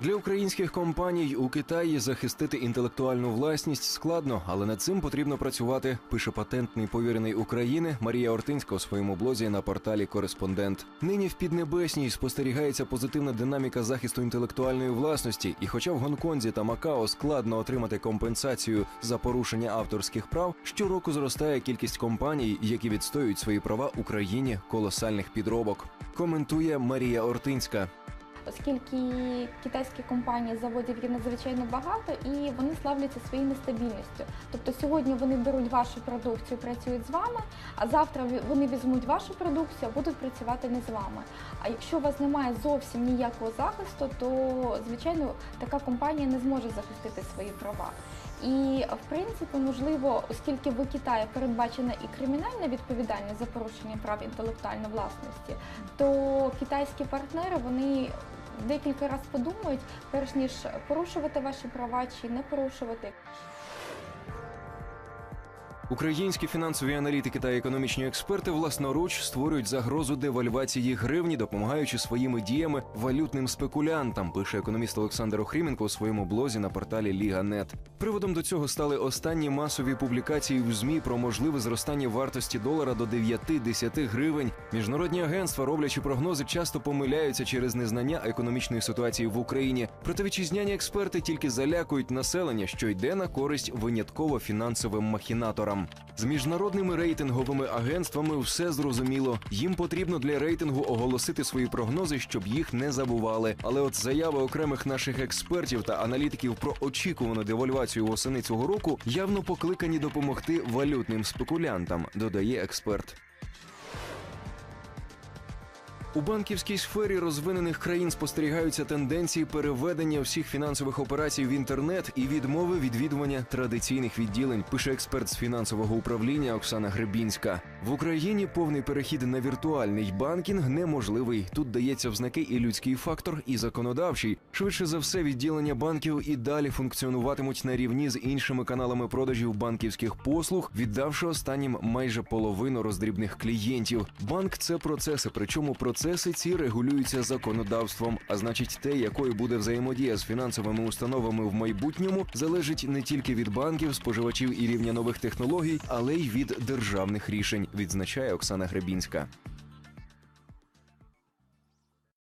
Для українських компаній у Китаї захистити інтелектуальну власність складно, але над цим потрібно працювати. Пише патентний повірений України Марія Ортинська у своєму блозі на порталі Кореспондент. Нині в Піднебесній спостерігається позитивна динаміка захисту інтелектуальної власності. І, хоча в Гонконзі та Макао складно отримати компенсацію за порушення авторських прав, щороку зростає кількість компаній, які відстоюють свої права Україні колосальних підробок. Коментує Марія Ортинська. Оскільки китайські компанії заводять їх надзвичайно багато і вони славляться своєю нестабільністю. Тобто сьогодні вони беруть вашу продукцію, працюють з вами, а завтра вони візьмуть вашу продукцію, а будуть працювати не з вами. А якщо у вас немає зовсім ніякого захисту, то звичайно така компанія не зможе захистити свої права. І в принципі, можливо, оскільки в Китаї передбачена і кримінальна відповідальність за порушення прав інтелектуальної власності, то китайські партнери вони декілька разів подумають, перш ніж порушувати ваші права чи не порушувати. Українські фінансові аналітики та економічні експерти власноруч створюють загрозу девальвації гривні, допомагаючи своїми діями валютним спекулянтам. Пише економіст Олександр Охріменко у своєму блозі на порталі Ліга.нет. Приводом до цього стали останні масові публікації в змі про можливе зростання вартості долара до 9-10 гривень. Міжнародні агентства, роблячи прогнози, часто помиляються через незнання економічної ситуації в Україні. Проте вітчизняні експерти тільки залякують населення, що йде на користь винятково фінансовим махінаторам. З міжнародними рейтинговими агентствами все зрозуміло. Їм потрібно для рейтингу оголосити свої прогнози, щоб їх не забували. Але от заяви окремих наших експертів та аналітиків про очікувану девальвацію восени цього року явно покликані допомогти валютним спекулянтам, додає експерт. У банківській сфері розвинених країн спостерігаються тенденції переведення всіх фінансових операцій в інтернет і відмови відвідування традиційних відділень. Пише експерт з фінансового управління Оксана Гребінська. В Україні повний перехід на віртуальний банкінг неможливий. Тут дається в знаки і людський фактор, і законодавчий. Швидше за все, відділення банків і далі функціонуватимуть на рівні з іншими каналами продажів банківських послуг, віддавши останнім майже половину роздрібних клієнтів. Банк це процеси, причому процеси ці регулюються законодавством. А значить, те, якою буде взаємодія з фінансовими установами в майбутньому, залежить не тільки від банків, споживачів і рівня нових технологій, але й від державних рішень, відзначає Оксана Гребінська.